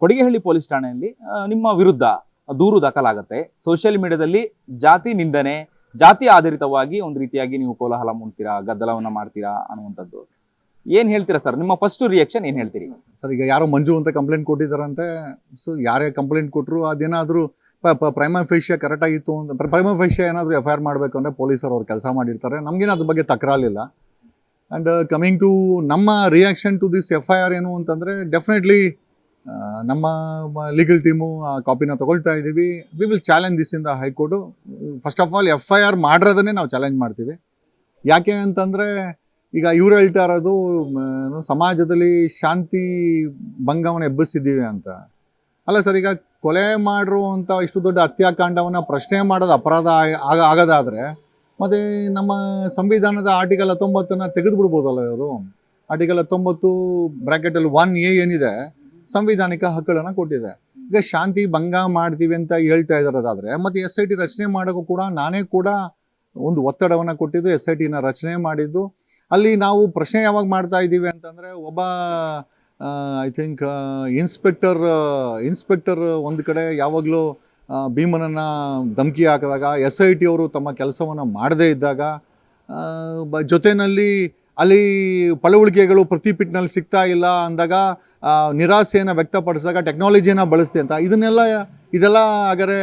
Kodigehalli police ಠಾಣೆಯಲ್ಲಿ ನಿಮ್ಮ ವಿರುದ್ಧ ದೂರು ದಾಖಲಾಗುತ್ತೆ. ಸೋಷಿಯಲ್ ಮೀಡಿಯಾದಲ್ಲಿ ಜಾತಿ ನಿಂದನೆ, ಜಾತಿ ಆಧಾರಿತವಾಗಿ ಒಂದು ರೀತಿಯಾಗಿ ನೀವು ಕೋಲಾಹಲ ಮಾಡ್ತೀರಾ, ಗದ್ದಲವನ್ನ ಮಾಡ್ತೀರಾ ಅನ್ನುವಂಥದ್ದು. ಏನ್ ಹೇಳ್ತೀರಾ ಸರ್ ನಿಮ್ಮ ಫಸ್ಟ್ ರಿಯಾಕ್ಷನ್ ಏನ್ ಹೇಳ್ತೀರಿ? ಸರ್ ಈಗ ಯಾರೋ ಮಂಜು ಅಂತ ಕಂಪ್ಲೇಂಟ್ ಕೊಟ್ಟಿದ್ದಾರಂತೆ. ಸೊ ಯಾರೇ ಕಂಪ್ಲೇಂಟ್ ಕೊಟ್ಟರು ಅದೇನಾದರೂ ಪ್ರೈಮ ಫೇಶಿಯ ಕರೆಕ್ಟ್ ಆಗಿತ್ತು ಅಂತ ಪ್ರೈಮ ಫೇಶಿಯ ಏನಾದರೂ ಎಫ್ ಐ ಆರ್ ಮಾಡಬೇಕು ಅಂದರೆ ಪೊಲೀಸರು ಅವ್ರು ಕೆಲಸ ಮಾಡಿರ್ತಾರೆ. ನಮಗೇನು ಅದ್ರ ಬಗ್ಗೆ ತಕರಾಲಿಲ್ಲ ಆ್ಯಂಡ್ ಕಮಿಂಗ್ ಟು ನಮ್ಮ reaction to this F I R ಏನು ಅಂತಂದರೆ ಡೆಫಿನೆಟ್ಲಿ ನಮ್ಮ ಲೀಗಲ್ ಟೀಮು ಆ ಕಾಪಿನ ತಗೊಳ್ತಾ ಇದ್ದೀವಿ. We will challenge this in the high court first of all F I R ಮಾಡಿರೋದನ್ನೇ ನಾವು ಚಾಲೆಂಜ್ ಮಾಡ್ತೀವಿ. ಯಾಕೆ ಅಂತಂದರೆ, ಈಗ ಇವರು ಹೇಳ್ತಾ ಇರೋದು ಸಮಾಜದಲ್ಲಿ ಶಾಂತಿ ಭಂಗವನ್ನು ಎಬ್ಬಿಸಿದ್ದೀವಿ ಅಂತ. ಅಲ್ಲ ಸರ್, ಈಗ ಕೊಲೆ ಮಾಡಿರುವಂಥ ಇಷ್ಟು ದೊಡ್ಡ ಹತ್ಯಾಕಾಂಡವನ್ನು ಪ್ರಶ್ನೆ ಮಾಡೋದು ಅಪರಾಧ ಆಗ ಆಗೋದಾದರೆ, ಮತ್ತು ನಮ್ಮ ಸಂವಿಧಾನದ ಆರ್ಟಿಕಲ್ ಹತ್ತೊಂಬತ್ತನ್ನು ತೆಗೆದುಬಿಡ್ಬೋದಲ್ಲ ಇವರು? ಆರ್ಟಿಕಲ್ ಹತ್ತೊಂಬತ್ತು ಬ್ರ್ಯಾಕೆಟಲ್ಲಿ ಒನ್ ಎ ಏನಿದೆ ಸಂವಿಧಾನಿಕ ಹಕ್ಕುಗಳನ್ನು ಕೊಟ್ಟಿದೆ. ಈಗ ಶಾಂತಿ ಭಂಗ ಮಾಡ್ತೀವಿ ಅಂತ ಹೇಳ್ತಾ ಇದ್ದಾರದಾದರೆ ಮತ್ತು ಎಸ್ ಐ ಟಿ ರಚನೆ ಮಾಡೋಕ್ಕೂ ಕೂಡ ನಾನೇ ಕೂಡ ಒಂದು ಒತ್ತಡವನ್ನು ಕೊಟ್ಟಿದ್ದು ಎಸ್ ಐ ಟಿನ ರಚನೆ ಮಾಡಿದ್ದು. ಅಲ್ಲಿ ನಾವು ಪ್ರಶ್ನೆ ಯಾವಾಗ ಮಾಡ್ತಾ ಇದ್ದೀವಿ ಅಂತಂದರೆ, ಒಬ್ಬ ಐ ಥಿಂಕ್ ಇನ್ಸ್ಪೆಕ್ಟರ್ ಇನ್ಸ್ಪೆಕ್ಟರ್ ಒಂದು ಕಡೆ ಯಾವಾಗಲೂ ಭೀಮನನ್ನು ಧಮಕಿ ಹಾಕಿದಾಗ ಎಸ್ ಐ ಟಿ ಅವರು ತಮ್ಮ ಕೆಲಸವನ್ನು ಮಾಡದೇ ಇದ್ದಾಗ ಜೊತೆಯಲ್ಲಿ ಅಲ್ಲಿ ಪಳವಳಿಕೆಗಳು ಪ್ರತಿಪಿಟ್ನಲ್ಲಿ ಸಿಗ್ತಾ ಇಲ್ಲ ಅಂದಾಗ ನಿರಾಸೆಯನ್ನು ವ್ಯಕ್ತಪಡಿಸಿದಾಗ ಟೆಕ್ನಾಲಜಿಯನ್ನು ಬಳಸ್ತಿ ಅಂತ. ಇದನ್ನೆಲ್ಲ, ಇದೆಲ್ಲ ಹಾಗಾದ್ರೆ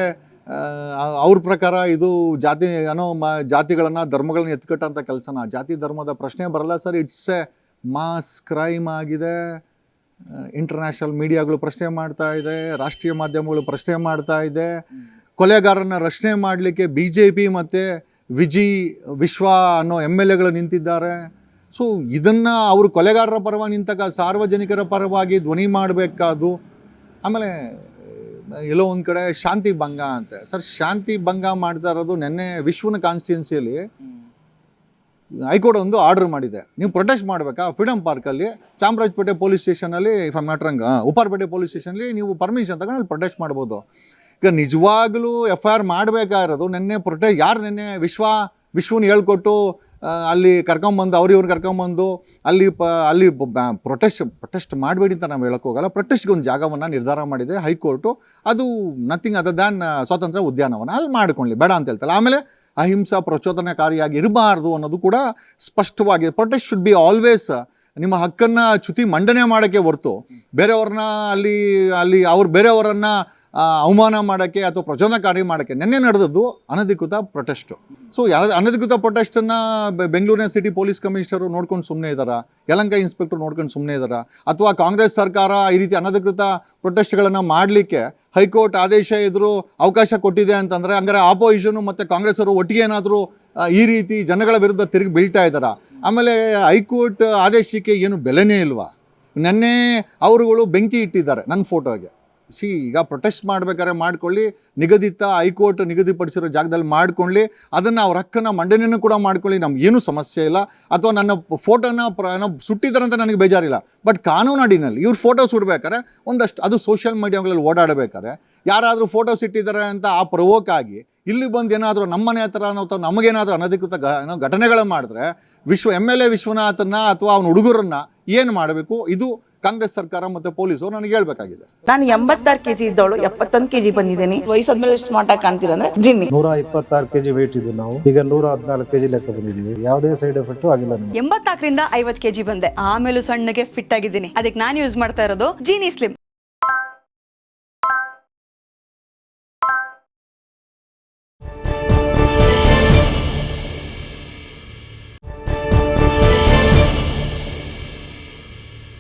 ಅವ್ರ ಪ್ರಕಾರ ಇದು ಜಾತಿ, ಏನೋ ಮ, ಜಾತಿಗಳನ್ನು, ಧರ್ಮಗಳನ್ನ ಎತ್ಕಟ್ಟಂಥ ಕೆಲಸನ? ಜಾತಿ ಧರ್ಮದ ಪ್ರಶ್ನೆ ಬರಲ್ಲ sir. It's a mass crime ಆಗಿದೆ. ಇಂಟರ್ನ್ಯಾಷನಲ್ ಮೀಡಿಯಾಗಳು ಪ್ರಶ್ನೆ ಮಾಡ್ತಾ ಇದೆ. ರಾಷ್ಟ್ರೀಯ ಮಾಧ್ಯಮಗಳು ಪ್ರಶ್ನೆ ಮಾಡ್ತಾ ಇದೆ. ಕೊಲೆಗಾರನ ರಕ್ಷಣೆ ಮಾಡಲಿಕ್ಕೆ ಬಿ ಜೆ ಪಿ ಮತ್ತು ವಿಜಿ ವಿಶ್ವ ಅನ್ನೋ ಎಂ ಎಲ್ ಎಗಳು ನಿಂತಿದ್ದಾರೆ. ಸೊ ಇದನ್ನು ಅವರು ಕೊಲೆಗಾರರ ಪರವಾಗಿ ನಿಂತಾಗ ಸಾರ್ವಜನಿಕರ ಪರವಾಗಿ ಧ್ವನಿ ಮಾಡಬೇಕಾದು ಆಮೇಲೆ ಎಲ್ಲೋ ಒಂದು ಕಡೆ ಶಾಂತಿ ಭಂಗ ಅಂತೆ. ಸರ್ ಶಾಂತಿ ಭಂಗ ಮಾಡ್ತಾ ಇರೋದು ನೆನ್ನೆ ವಿಶ್ವನ ಕಾನ್ಸ್ಟಿಟ್ಯೂನ್ಸಿಯಲ್ಲಿ ಹೈಕೋರ್ಟ್ ಒಂದು ಆರ್ಡರ್ ಮಾಡಿದೆ. ನೀವು ಪ್ರೊಟೆಸ್ಟ್ ಮಾಡಬೇಕಾ? ಫ್ರೀಡಮ್ ಪಾರ್ಕಲ್ಲಿ Chamarajpet police ಸ್ಟೇಷನಲ್ಲಿ if I'm not wrong Upparpet police ಸ್ಟೇಷನಲ್ಲಿ ನೀವು ಪರ್ಮಿಷನ್ ತಗೊಂಡು ಅಲ್ಲಿ ಪ್ರೊಟೆಸ್ಟ್ ಮಾಡ್ಬೋದು. ಈಗ ನಿಜವಾಗ್ಲೂ ಎಫ್ ಐ ಆರ್ ಮಾಡಬೇಕಾಗಿರೋದು ನಿನ್ನೆ ಪ್ರೊಟೆಸ್ಟ್ ಯಾರು ನಿನ್ನೆ ವಿಶ್ವ ವಿಶ್ವನ ಹೇಳ್ಕೊಟ್ಟು ಅಲ್ಲಿ ಕರ್ಕೊಂಬಂದು ಅವ್ರು ಕರ್ಕೊಂಬಂದು, ಅಲ್ಲಿ ಪ, ಅಲ್ಲಿ ಪ್ರೊಟೆಸ್ಟ್ ಪ್ರೊಟೆಸ್ಟ್ ಮಾಡಬೇಡಿ ಅಂತ ನಾವು ಹೇಳೋಕ್ಕೋಗಲ್ಲ ಪ್ರೊಟೆಸ್ಟ್ಗೆ ಒಂದು ಜಾಗವನ್ನು ನಿರ್ಧಾರ ಮಾಡಿದೆ ಹೈಕೋರ್ಟು ಅದು ನಥಿಂಗ್ ಅದರ್ ದ್ಯಾನ್ ಸ್ವಾತಂತ್ರ್ಯ ಉದ್ಯಾನವನ. ಅಲ್ಲಿ ಮಾಡ್ಕೊಳ್ಳಿ. ಬೇಡ ಅಂತ ಹೇಳ್ತಲ್ಲ ಆಮೇಲೆ ಅಹಿಂಸಾ ಪ್ರಚೋದನಕಾರಿಯಾಗಿ ಇರಬಾರ್ದು ಅನ್ನೋದು ಕೂಡ ಸ್ಪಷ್ಟವಾಗಿದೆ. ಪ್ರೊಟೆಸ್ಟ್ ಶುಡ್ ಬಿ ಆಲ್ವೇಸ್ ನಿಮ್ಮ ಹಕ್ಕನ್ನು ಚ್ಯುತಿ ಮಂಡನೆ ಮಾಡೋಕ್ಕೆ ಹೊರ್ತು, ಬೇರೆಯವ್ರನ್ನ ಅಲ್ಲಿ ಅಲ್ಲಿ ಅವ್ರು ಬೇರೆಯವರನ್ನ ಅವಮಾನ ಮಾಡೋಕ್ಕೆ ಅಥವಾ ಪ್ರಚೋದನಕಾರಿ ಮಾಡೋಕ್ಕೆ ನಿನ್ನೆ ನಡೆದದ್ದು ಅನಧಿಕೃತ ಪ್ರೊಟೆಸ್ಟು. ಸೊ ಅನಧಿಕೃತ ಪ್ರೊಟೆಸ್ಟನ್ನು ಬೆಂಗಳೂರಿನ ಸಿಟಿ ಪೊಲೀಸ್ ಕಮಿಷನರು ನೋಡ್ಕೊಂಡು ಸುಮ್ಮನೆ ಇದ್ದಾರಾ ಯಲಂಕ ಇನ್ಸ್ಪೆಕ್ಟರ್ ನೋಡ್ಕೊಂಡು ಸುಮ್ಮನೆ ಇದ್ದಾರಾ ಅಥವಾ ಕಾಂಗ್ರೆಸ್ ಸರ್ಕಾರ ಈ ರೀತಿ ಅನಧಿಕೃತ ಪ್ರೊಟೆಸ್ಟ್ಗಳನ್ನು ಮಾಡಲಿಕ್ಕೆ ಹೈಕೋರ್ಟ್ ಆದೇಶ ಎದುರು ಅವಕಾಶ ಕೊಟ್ಟಿದೆ ಅಂತಂದರೆ ಹಂಗಾರೆ ಆಪೋಸಿಷನು ಮತ್ತು ಕಾಂಗ್ರೆಸ್ ಅವರು ಒಟ್ಟಿಗೆ ಏನಾದರೂ ಈ ರೀತಿ ಜನಗಳ ವಿರುದ್ಧ ತಿರುಗಿ ಬೀಳ್ತಾ ಇದ್ದಾರಾ ಆಮೇಲೆ ಹೈಕೋರ್ಟ್ ಆದೇಶಕ್ಕೆ ಏನು ಬೆಲೆನೇ ಇಲ್ವಾ? ನೆನ್ನೆ ಅವರುಗಳು ಬೆಂಕಿ ಇಟ್ಟಿದ್ದಾರೆ ನನ್ನ ಫೋಟೋಗೆ. ಸಿ, ಈಗ ಪ್ರೊಟೆಸ್ಟ್ ಮಾಡ್ಬೇಕಾದ್ರೆ ಮಾಡ್ಕೊಳ್ಳಿ. ನಿಗದಿತ ಹೈಕೋರ್ಟ್ ನಿಗದಿಪಡಿಸಿರೋ ಜಾಗದಲ್ಲಿ ಮಾಡ್ಕೊಳ್ಳಿ. ಅದನ್ನು ಅವ್ರ ಹಕ್ಕನ್ನು ಮಂಡನೆಯನ್ನು ಕೂಡ ಮಾಡ್ಕೊಳ್ಳಿ. ನಮ್ಗೆ ಏನೂ ಸಮಸ್ಯೆ ಇಲ್ಲ. ಅಥವಾ ನನ್ನ ಫೋಟೋನ ಪ್ರ ಸುಟ್ಟಿದ್ದಾರೆ ಅಂತ ನನಗೆ ಬೇಜಾರಿಲ್ಲ. ಬಟ್ ಕಾನೂನು ಅಡಿನಲ್ಲಿ ಇವ್ರು ಫೋಟೋ ಸುಡ್ಬೇಕಾದ್ರೆ ಒಂದಷ್ಟು, ಅದು ಸೋಷಿಯಲ್ ಮೀಡಿಯಾಗಳಲ್ಲಿ ಓಡಾಡಬೇಕಾದ್ರೆ ಯಾರಾದರೂ ಫೋಟೋಸ್ ಇಟ್ಟಿದ್ದಾರೆ ಅಂತ ಆ ಪ್ರವೋಕ್ ಆಗಿ ಇಲ್ಲಿ ಬಂದು ಏನಾದರೂ ನಮ್ಮನೆ ಹತ್ರ ಅಥವಾ ನಮಗೇನಾದರೂ ಅನಧಿಕೃತ ಗ ಏನೋ ಘಟನೆಗಳು ಮಾಡಿದ್ರೆ ವಿಶ್ವ ಎಂ ಎಲ್ ಎ ವಿಶ್ವನಾಥನ್ನ ಅಥವಾ ಅವನ ಹುಡುಗರನ್ನ ಏನು ಮಾಡಬೇಕು? ಇದು ಕಾಂಗ್ರೆಸ್ ಸರ್ಕಾರ ಮತ್ತು ಪೊಲೀಸರು ನನಗೆ ಹೇಳ್ಬೇಕಾಗಿದೆ. ನಾನು ಎಂಬತ್ತಾರು ಕೆಜಿ ಇದ್ದವಳು ಎಪ್ಪತ್ತೊಂದು ಕೆಜಿ ಬಂದಿದ್ದೀನಿ. ವಯಸ್ಸಾದ್ಮೇಲೆ ಸ್ಮಾರ್ಟ್ ಆಗಿ ಕಾಣ್ತೀರ ಅಂದ್ರೆ ಜಿನ್ನಿ. ನೂರ ಇಪ್ಪತ್ತಾರು ಕೆಜಿ ವೇಟ್ ಇದ್ದು ನಾವು. ಈಗ ನೂರ ಹದಿನಾಲ್ಕು ಕೆಜಿ ಲೆಕ್ಕ ಬಂದಿದ್ದೀವಿ. ಯಾವುದೇ ಸೈಡ್ ಎಫೆಕ್ಟ್ ಆಗಿಲ್ಲ ಎಂಬತ್ತಾಕರಿಂದ ಎಂಬತ್ನಾಲ್ಕರಿಂದ ಐವತ್ ಕೆಜಿ ಬಂದೆ. ಆಮೇಲೆ ಸಣ್ಣಗೆ ಫಿಟ್ ಆಗಿದ್ದೀನಿ. ಅದಕ್ಕೆ ನಾನು ಯೂಸ್ ಮಾಡ್ತಾ ಇರೋದು ಜೀನಿ ಸ್ಲಿಮ್